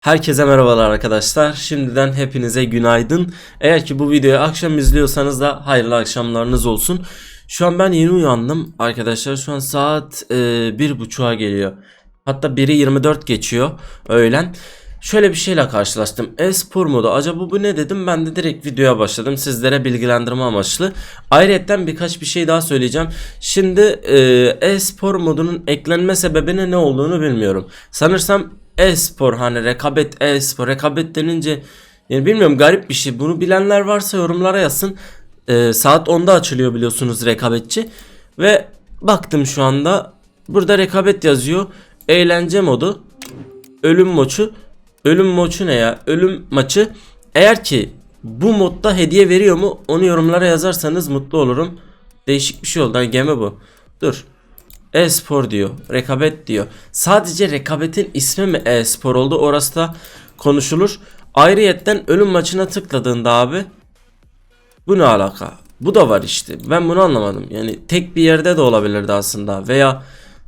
Herkese merhabalar arkadaşlar. Şimdiden hepinize günaydın. Eğer ki bu videoyu akşam izliyorsanız da hayırlı akşamlarınız olsun. Şu an ben yeni uyandım arkadaşlar. Şu an saat e, bir buçuğa geliyor. Hatta 1'i 24 geçiyor öğlen. Şöyle bir şeyle karşılaştım. E-spor modu. Acaba bu ne dedim? Ben de direkt videoya başladım. Sizlere bilgilendirme amaçlı. Ayrıca birkaç bir şey daha söyleyeceğim. Şimdi e, e-spor modunun eklenme sebebinin ne olduğunu bilmiyorum. Sanırsam e-spor hani rekabet e-spor. Rekabet denince yani bilmiyorum garip bir şey. Bunu bilenler varsa yorumlara yazsın. E, saat 10'da açılıyor biliyorsunuz rekabetçi. Ve baktım şu anda burada rekabet yazıyor. Eğlence modu. Ölüm maçı. Ölüm maçı ne ya? Ölüm maçı. Eğer ki bu modda hediye veriyor mu? Onu yorumlara yazarsanız mutlu olurum. Değişik bir şey oldu. Hani gemi bu. Dur. E-spor diyor. Rekabet diyor. Sadece rekabetin ismi mi e-spor oldu? Orası da konuşulur. Ayrıyetten ölüm maçına tıkladığında abi bu ne alaka? Bu da var işte. Ben bunu anlamadım. Yani tek bir yerde de olabilirdi aslında. Veya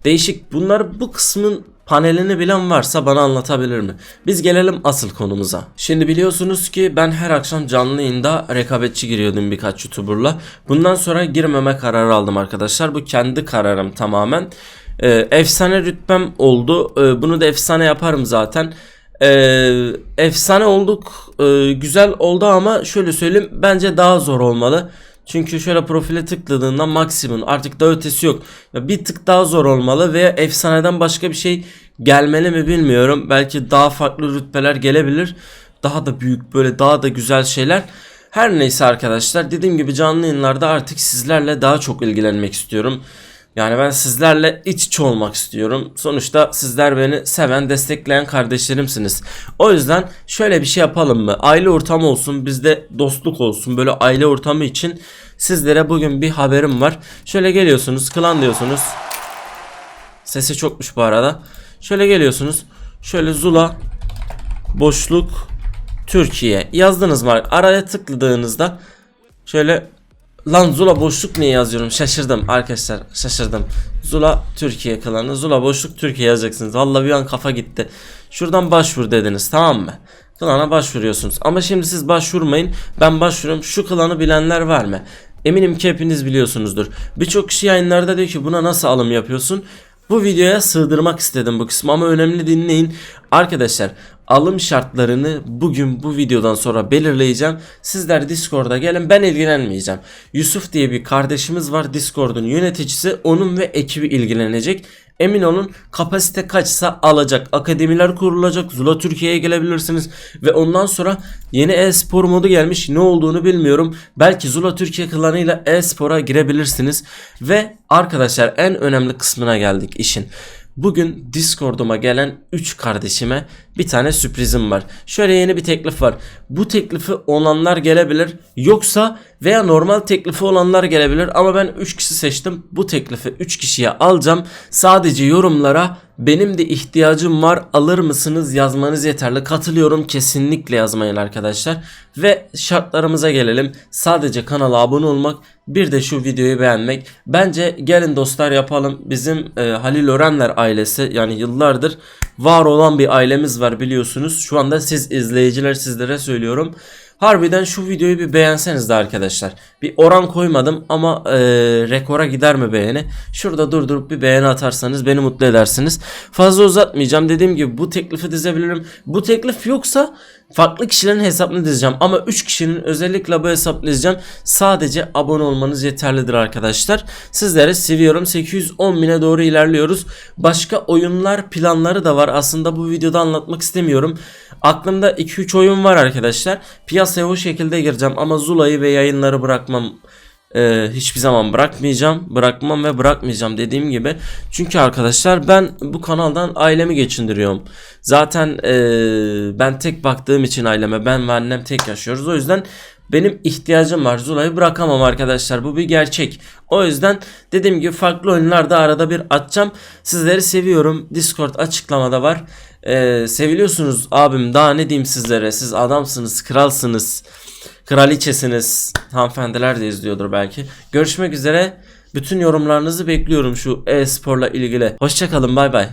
değişik. Bunlar bu kısmın panelini bilen varsa bana anlatabilir mi? Biz gelelim asıl konumuza. Şimdi biliyorsunuz ki ben her akşam canlı yayında rekabetçi giriyordum birkaç YouTuber'la. Bundan sonra girmeme kararı aldım arkadaşlar. Bu kendi kararım tamamen. Ee, efsane rütbem oldu. Ee, bunu da efsane yaparım zaten. Ee, efsane olduk. Ee, güzel oldu ama şöyle söyleyeyim. Bence daha zor olmalı. Çünkü şöyle profile tıkladığında maksimum artık da ötesi yok. Ya Bir tık daha zor olmalı veya efsaneden başka bir şey gelmeli mi bilmiyorum. Belki daha farklı rütbeler gelebilir. Daha da büyük böyle daha da güzel şeyler. Her neyse arkadaşlar dediğim gibi canlı yayınlarda artık sizlerle daha çok ilgilenmek istiyorum. Yani ben sizlerle iç içe olmak istiyorum. Sonuçta sizler beni seven, destekleyen kardeşlerimsiniz. O yüzden şöyle bir şey yapalım mı? Aile ortamı olsun, bizde dostluk olsun. Böyle aile ortamı için sizlere bugün bir haberim var. Şöyle geliyorsunuz, klan diyorsunuz. Sesi çokmuş bu arada. Şöyle geliyorsunuz. Şöyle Zula boşluk Türkiye yazdınız mı? Araya tıkladığınızda şöyle Lan Zula boşluk niye yazıyorum? Şaşırdım arkadaşlar. Şaşırdım. Zula Türkiye klanı. Zula boşluk Türkiye yazacaksınız. Vallahi bir an kafa gitti. Şuradan başvur dediniz tamam mı? Klana başvuruyorsunuz. Ama şimdi siz başvurmayın. Ben başvuruyorum. Şu klanı bilenler var mı? Eminim ki hepiniz biliyorsunuzdur. Birçok kişi yayınlarda diyor ki buna nasıl alım yapıyorsun? Bu videoya sığdırmak istedim bu kısmı ama önemli dinleyin. Arkadaşlar alım şartlarını bugün bu videodan sonra belirleyeceğim. Sizler Discord'a gelin ben ilgilenmeyeceğim. Yusuf diye bir kardeşimiz var Discord'un yöneticisi onun ve ekibi ilgilenecek. Emin olun kapasite kaçsa alacak. Akademiler kurulacak. Zula Türkiye'ye gelebilirsiniz. Ve ondan sonra yeni e-spor modu gelmiş. Ne olduğunu bilmiyorum. Belki Zula Türkiye klanıyla e-spora girebilirsiniz. Ve arkadaşlar en önemli kısmına geldik işin. Bugün Discord'uma gelen 3 kardeşime bir tane sürprizim var. Şöyle yeni bir teklif var. Bu teklifi olanlar gelebilir. Yoksa veya normal teklifi olanlar gelebilir. Ama ben 3 kişi seçtim. Bu teklifi 3 kişiye alacağım. Sadece yorumlara benim de ihtiyacım var alır mısınız yazmanız yeterli. Katılıyorum kesinlikle yazmayın arkadaşlar. Ve şartlarımıza gelelim. Sadece kanala abone olmak bir de şu videoyu beğenmek. Bence gelin dostlar yapalım. Bizim e, Halil Örenler ailesi yani yıllardır var olan bir ailemiz var biliyorsunuz. Şu anda siz izleyiciler sizlere söylüyorum. Harbiden şu videoyu bir beğenseniz de arkadaşlar. Bir oran koymadım ama e, rekora gider mi beğeni? Şurada durdurup bir beğeni atarsanız beni mutlu edersiniz. Fazla uzatmayacağım. Dediğim gibi bu teklifi dizebilirim. Bu teklif yoksa farklı kişilerin hesabını dizeceğim. Ama 3 kişinin özellikle bu hesapla dizeceğim. Sadece abone olmanız yeterlidir arkadaşlar. Sizleri seviyorum. 810 bine doğru ilerliyoruz. Başka oyunlar planları da var. Aslında bu videoda anlatmak istemiyorum. Aklımda 2-3 oyun var arkadaşlar. Piyasaya o şekilde gireceğim ama Zula'yı ve yayınları bırakmam ee, hiçbir zaman bırakmayacağım. Bırakmam ve bırakmayacağım dediğim gibi. Çünkü arkadaşlar ben bu kanaldan ailemi geçindiriyorum. Zaten ee, ben tek baktığım için aileme ben ve annem tek yaşıyoruz. O yüzden benim ihtiyacım var. Zula'yı bırakamam arkadaşlar. Bu bir gerçek. O yüzden dediğim gibi farklı oyunlarda arada bir atacağım. Sizleri seviyorum. Discord açıklamada var. Ee, seviliyorsunuz abim. Daha ne diyeyim sizlere? Siz adamsınız, kralsınız. Kraliçesiniz. Hanımefendiler de izliyordur belki. Görüşmek üzere. Bütün yorumlarınızı bekliyorum şu e-sporla ilgili. Hoşçakalın bay bay.